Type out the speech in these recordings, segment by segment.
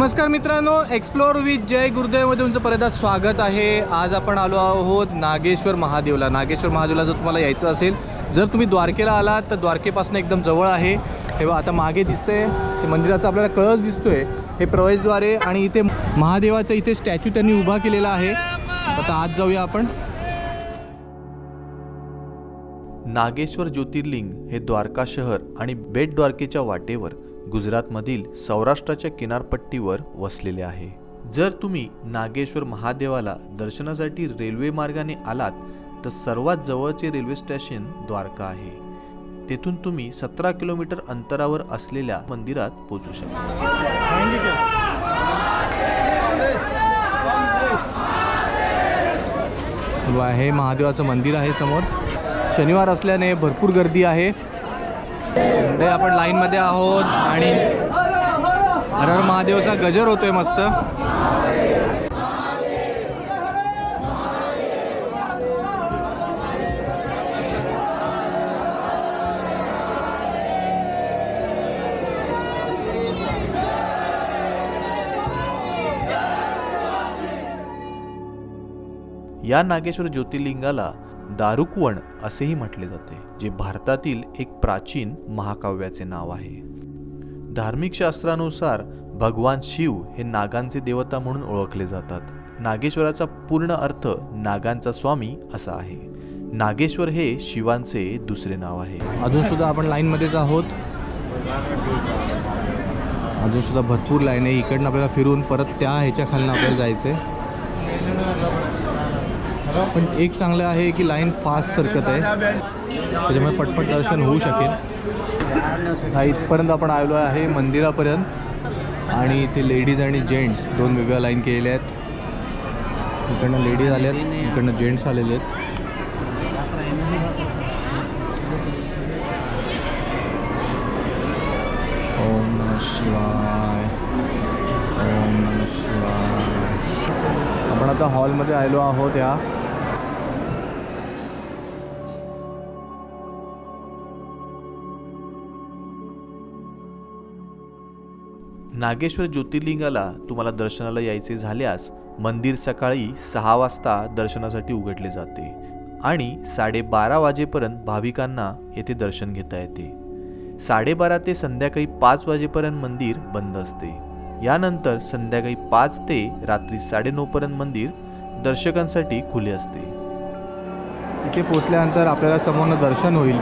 नमस्कार मित्रांनो explore with जय गुरुदेवमध्ये तुमचं परत स्वागत आहे. आज आपण आलो आहोत नागेश्वर महादेवला. नागेश्वर महादेवला जर तुम्हाला यायचं असेल जर तुम्ही द्वारकेला आलात तर द्वारकेपासून एकदम जवळ आहे. हे बघा आता मागे दिसतंय. ते मंदिराचं आपल्याला कळस दिसतोय. हे प्रवेशद्वारे आणि इथे महादेवाचा इथे स्टॅच्यू त्यांनी उभा केलेला आहे. आता आज जाऊया आपण. नागेश्वर ज्योतिर्लिंग हे द्वारका शहर आणि बेट द्वारकेच्या वाटेवर गुजरातमधील सौराष्ट्राच्या किनारपट्टीवर वसलेले आहे. जर तुम्ही नागेश्वर महादेवाला दर्शनासाठी रेल्वे मार्गाने आलात तर सर्वात जवळचे रेल्वे स्टेशन द्वारका आहे. तेथून तुम्ही सतरा किलोमीटर अंतरावर असलेल्या मंदिरात पोहोचू शकता. हे महादेवाचं मंदिर आहे समोर. शनिवार असल्याने भरपूर गर्दी आहे. इकडे आपण लाईनमध्ये आहोत आणि हर हर महादेवचा गजर होतोय मस्त. या नागेश्वर ज्योतिर्लिंगाला दारुकवण असेही म्हटले जाते जे भारतातील एक प्राचीन महाकाव्याचे नाव आहे. धार्मिक शास्त्रानुसार भगवान शिव हे नागांचे देवता म्हणून ओळखले जातात. नागेश्वराचा पूर्ण अर्थ नागांचा स्वामी असा आहे. नागेश्वर हे शिवांचे दुसरे नाव आहे. अजून सुद्धा आपण लाईनमध्येच आहोत. अजून सुद्धा भरपूर लाईन आहे. इकडनं आपल्याला फिरून परत त्या ह्याच्या खालनं आपल्याला जायचं आहे पण एक चांगलं आहे की लाईन फास्ट सरकत आहे. त्याच्यामुळे पटपट दर्शन होऊ शकेल. हा इथपर्यंत आपण आलो आहे मंदिरापर्यंत. आणि इथे लेडीज आणि जेंट्स दोन वेगळ्या लाईन केलेल्या आहेत. इकडनं लेडीज आल्या आहेत इकडनं जेंट्स आलेले आहेत. ओम शिवाय ओम शिवाय. आपण आता हॉलमध्ये आलो आहोत या. नागेश्वर ज्योतिर्लिंगाला तुम्हाला दर्शनाला यायचे झाल्यास मंदिर सकाळी सहा वाजता दर्शनासाठी उघडले जाते आणि साडेबारा वाजेपर्यंत भाविकांना येथे दर्शन घेता येते. साडेबारा ते संध्याकाळी पाच वाजेपर्यंत मंदिर बंद असते. यानंतर संध्याकाळी पाच ते रात्री साडेनऊपर्यंत मंदिर दर्शकांसाठी खुले असते. इथे पोचल्यानंतर आपल्याला समोरनं दर्शन होईल.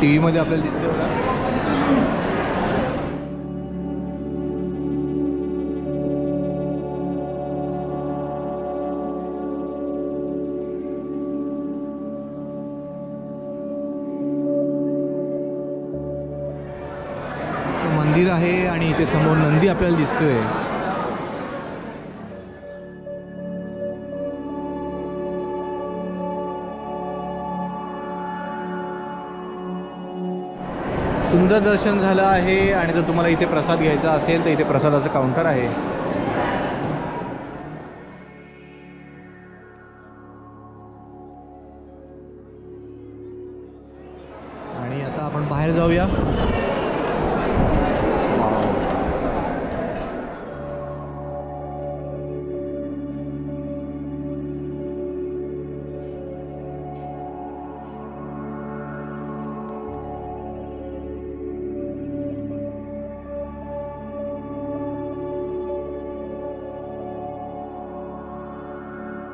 टी व्हीमध्ये आपल्याला दिसते बघा. समोर आपल्याला दिसतोय. सुंदर दर्शन झालं आहे आणि जर तुम्हाला इथे प्रसाद घ्यायचा असेल तर इथे प्रसादाचं काउंटर आहे. आणि आता आपण बाहेर जाऊया.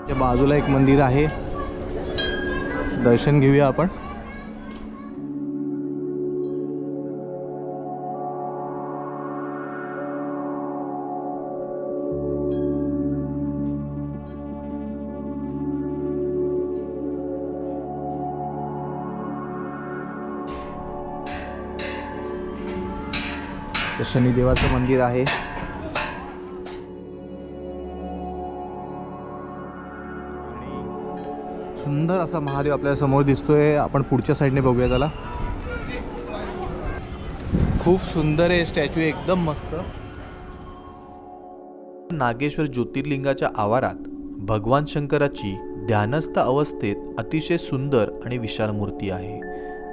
त्या बाजूला एक मंदिर आहे. दर्शन घेऊया आपण. शनिदेवाचं मंदिर आहे. सुंदर असा महादेव आपल्यासमोर दिसतोय. आपण पुढच्या साईडने बघूया त्याला. खूप सुंदर आहे स्टॅच्यू एकदम मस्त. नागेश्वर ज्योतिर्लिंगाच्या आवारात भगवान शंकराची ध्यानस्थ अवस्थेत अतिशय सुंदर आणि विशाल मूर्ती आहे.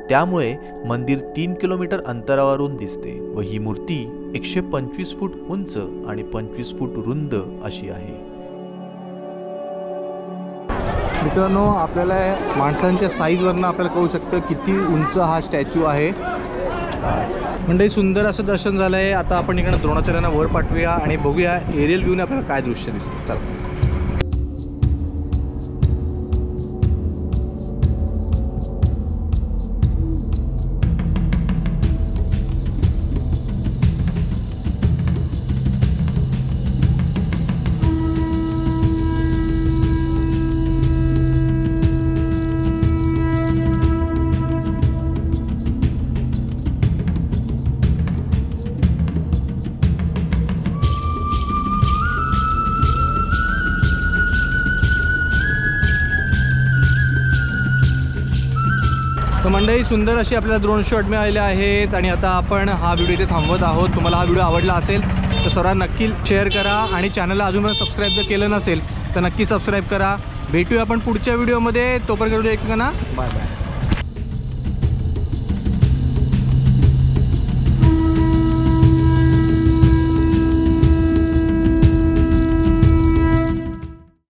त्यामुळे मंदिर तीन किलोमीटर अंतरावरून दिसते व ही मूर्ती एकशे पंचवीस फूट उंच आणि पंचवीस फूट रुंद अशी आहे. मित्रांनो आपल्याला माणसांच्या साईजवरनं आपल्याला कळू शकतं किती उंच हा स्टॅच्यू आहे. म्हणजे सुंदर असं दर्शन झालं आहे आता आपण इकडे द्रोणाचार्यांना वर पाठवूया आणि बघूया एरियल व्ह्यूने आपल्याला काय दृश्य दिसतं चला. तर मंडळी सुंदर अशी आपल्याला ड्रोन शॉट मिळालेले आहेत आणि आता आपण हा व्हिडिओ इथे थांबवत आहोत. तुम्हाला हा व्हिडिओ आवडला असेल तर सर्वांना नक्की शेअर करा आणि चॅनलला अजूनपर्यंत सबस्क्राईब जर केलं नसेल तर नक्की सबस्क्राईब करा. भेटूया आपण पुढच्या व्हिडिओमध्ये तोपर्यंत एकमेकांना बाय बाय